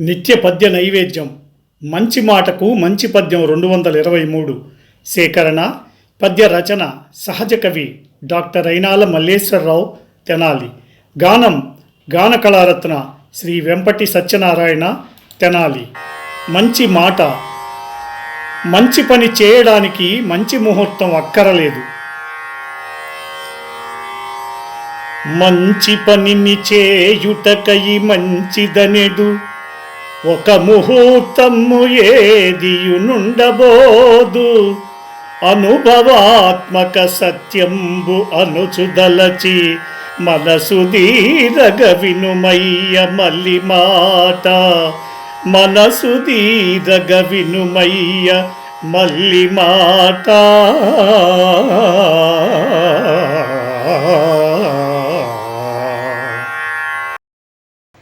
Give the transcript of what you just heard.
నిత్య పద్య నైవేద్యం. మంచి మాటకు మంచి పద్యం రెండు వందల ఇరవై మూడు. సేకరణ పద్య రచన సహజ కవి డాక్టర్ అయినాల మల్లేశ్వరరావు తెనాలి. గానం గాన కళారత్న శ్రీ వెంపటి సత్యనారాయణ తెనాలి. మంచి మాట. మంచి పని చేయడానికి మంచి ముహూర్తం అక్కరలేదు. మంచి పనిని చేయుటకై మంచిదనెడు ఒక ముహూర్తము ఏదియునుండబోదు. అనుభవాత్మక సత్యంబు అనుచుదలచి మనసు దీరగ వినుమయ్య మల్లి మాట. మనసు దీరగ వినుమయ్య మల్లి మాట.